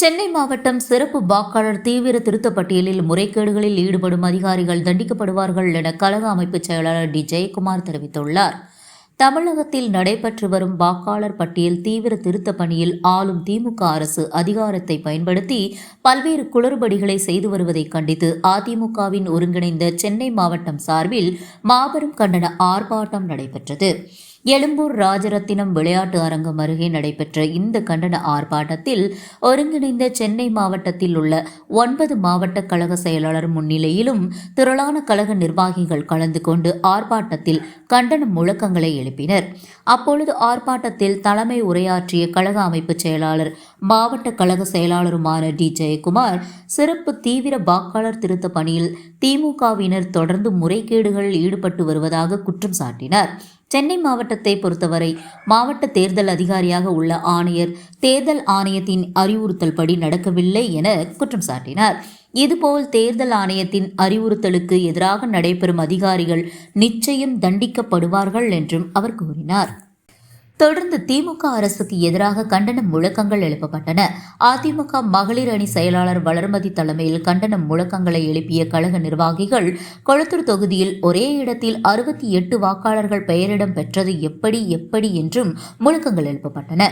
சென்னை மாவட்டம் சிறப்பு வாக்காளர் தீவிர திருத்த பட்டியலில் முறைகேடுகளில் ஈடுபடும் அதிகாரிகள் தண்டிக்கப்படுவார்கள் என கழக அமைப்பு செயலாளர் டி. ஜெயக்குமார் தெரிவித்துள்ளார். தமிழகத்தில் நடைபெற்று வரும் வாக்காளர் பட்டியல் தீவிர திருத்த பணியில் ஆளும் திமுக அரசு அதிகாரத்தை பயன்படுத்தி பல்வேறு குளறுபடிகளை செய்து வருவதை கண்டித்து அதிமுகவின் ஒருங்கிணைந்த சென்னை மாவட்டம் சார்பில் மாபெரும் கண்டன ஆர்ப்பாட்டம் நடைபெற்றது. எழும்பூர் ராஜரத்தினம் விளையாட்டு அரங்கம் அருகே நடைபெற்ற இந்த கண்டன ஆர்ப்பாட்டத்தில் ஒருங்கிணைந்த சென்னை மாவட்டத்தில் உள்ள ஒன்பது மாவட்ட கழக செயலாளர் முன்னிலையிலும் திரளான கழக நிர்வாகிகள் கலந்து கொண்டு ஆர்ப்பாட்டத்தில் கண்டன முழக்கங்களை எழுப்பினர். அப்பொழுது ஆர்ப்பாட்டத்தில் தலைமை உரையாற்றிய கழக அமைப்பு செயலாளர் மாவட்ட கழக செயலாளருமான டி. ஜெயக்குமார் சிறப்பு தீவிர வாக்காளர் திருத்த பணியில் திமுகவினர் தொடர்ந்து முறைகேடுகளில் ஈடுபட்டு வருவதாக குற்றம் சாட்டினார். சென்னை மாவட்டத்தை பொறுத்தவரை மாவட்ட தேர்தல் அதிகாரியாக உள்ள ஆணையர் தேர்தல் ஆணையத்தின் அறிவுறுத்தல்படி நடக்கவில்லை என குற்றம் சாட்டினார். இதுபோல் தேர்தல் ஆணையத்தின் அறிவுறுத்தலுக்கு எதிராக நடைபெறும் அதிகாரிகள் நிச்சயம் தண்டிக்கப்படுவார்கள் என்றும் அவர் கூறினார். தொடர்ந்து திமுக அரசுக்கு எதிராக கண்டன முழக்கங்கள் எழுப்பப்பட்டன. அதிமுக மகளிர் அணி செயலாளர் வளர்மதி தலைமையில் கண்டன முழக்கங்களை எழுப்பிய கழக நிர்வாகிகள் கொளத்தூர் தொகுதியில் ஒரே இடத்தில் அறுபத்தி எட்டு வாக்காளர்கள் பெயரிடம் பெற்றது எப்படி எப்படி என்றும் முழக்கங்கள் எழுப்பப்பட்டன.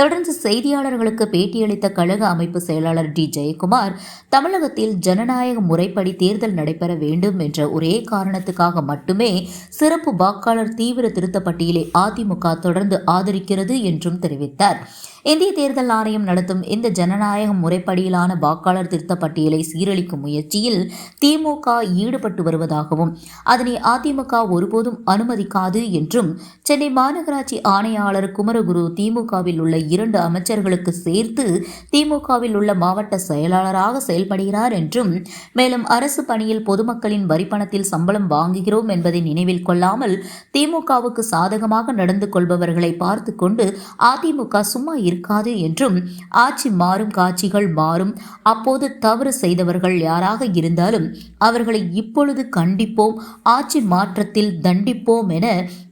தொடர்ந்து செய்தியாளர்களுக்கு பேட்டியளித்த கழக அமைப்பு செயலாளர் டி. ஜெயக்குமார் தமிழகத்தில் ஜனநாயக முறைப்படி தேர்தல் நடைபெற வேண்டும் என்ற ஒரே காரணத்துக்காக மட்டுமே சிறப்பு வாக்காளர் தீவிர திருத்த பட்டியலை அதிமுக தொடர்ந்து ஆதரிக்கிறது என்றும் தெரிவித்தார். இந்திய தேர்தல் ஆணையம் நடத்தும் இந்த ஜனநாயக முறைப்படியிலான வாக்காளர் திருத்த பட்டியலை சீரழிக்கும் முயற்சியில் திமுக ஈடுபட்டு வருவதாகவும் அதனை அதிமுக ஒருபோதும் அனுமதிக்காது என்றும் சென்னை மாநகராட்சி ஆணையாளர் குமரகுரு திமுகவில் உள்ள இரண்டு அமைச்சர்களுக்கு சேர்த்து திமுகவில் உள்ள மாவட்ட செயலாளராக செயல்படுகிறார் என்றும் மேலும் அரசு பணியில் பொதுமக்களின் வரிப்பணத்தில் சம்பளம் வாங்குகிறோம் என்பதை நினைவில் கொள்ளாமல் திமுகவுக்கு சாதகமாக நடந்து கொள்பவர்களை பார்த்து கொண்டு அதிமுக சும்மா இருக்காது என்றும் ஆட்சி மாறும் காட்சிகள் மாறும். அப்போது தவறு செய்தவர்கள் யாராக இருந்தாலும் அவர்களை இப்பொழுது கண்டிப்போம் ஆட்சி மாற்றத்தில் தண்டிப்போம் என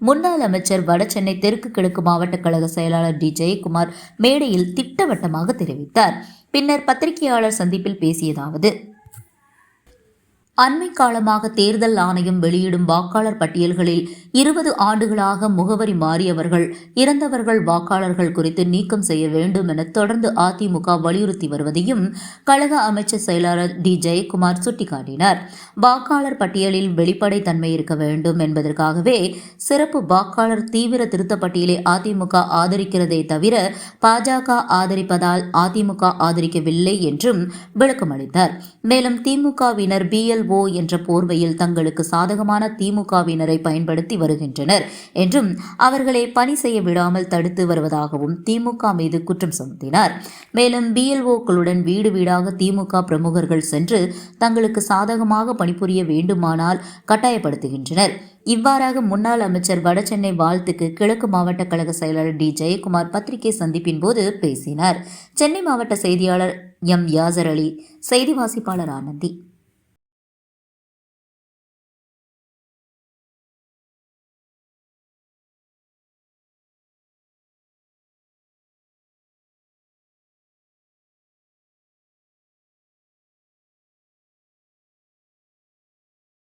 முன்னாள் அமைச்சர் வடசென்னை தெற்கு கிழக்கு மாவட்ட கழக செயலாளர் டி. ஜெயக்குமார் மேடையில் திட்டவட்டமாக தெரிவித்தார். பின்னர் பத்திரிகையாளர் சந்திப்பில் பேசியதாவது அண்மை காலமாக தேர்தல் ஆணையம் வெளியிடும் வாக்காளர் பட்டியல்களில் இருபது ஆண்டுகளாக முகவரி மாறியவர்கள் இறந்தவர்கள் வாக்காளர்கள் குறித்து நீக்கம் செய்ய வேண்டும் என தொடர்ந்து அதிமுக வலியுறுத்தி வருவதையும் கழக அமைச்சர் செயலாளர் டி. ஜெயக்குமார் சுட்டிக்காட்டினார். வாக்காளர் பட்டியலில் வெளிப்படைத்தன்மை இருக்க வேண்டும் என்பதற்காகவே சிறப்பு வாக்காளர் தீவிர திருத்த பட்டியலை அதிமுக ஆதரிக்கிறதே தவிர பாஜக ஆதரிப்பதால் அதிமுக ஆதரிக்கவில்லை என்றும் விளக்கமளித்தார். மேலும் திமுகவினர் பிஎல் ஓ என்ற போர்வையில் தங்களுக்கு சாதகமான திமுகவினரை பயன்படுத்தி வருகின்றனர் என்றும் அவர்களை பணி செய்ய விடாமல் தடுத்து வருவதாகவும் திமுக மீது குற்றம் சுமத்தினார். மேலும் பிஎல்ஓக்களுடன் வீடு வீடாக திமுக பிரமுகர்கள் சென்று தங்களுக்கு சாதகமாக பணிபுரிய வேண்டுமானால் கட்டாயப்படுத்துகின்றனர். இவ்வாறாக முன்னாள் அமைச்சர் வடசென்னை வாழ்த்துக்கு கிழக்கு மாவட்ட கழக செயலாளர் டி ஜெயக்குமார் பத்திரிகை சந்திப்பின் போது பேசினார். சென்னை மாவட்ட செய்தியாளர் எம் யாசர் அலி செய்தி வாசிப்பாளர் ஆனந்தி.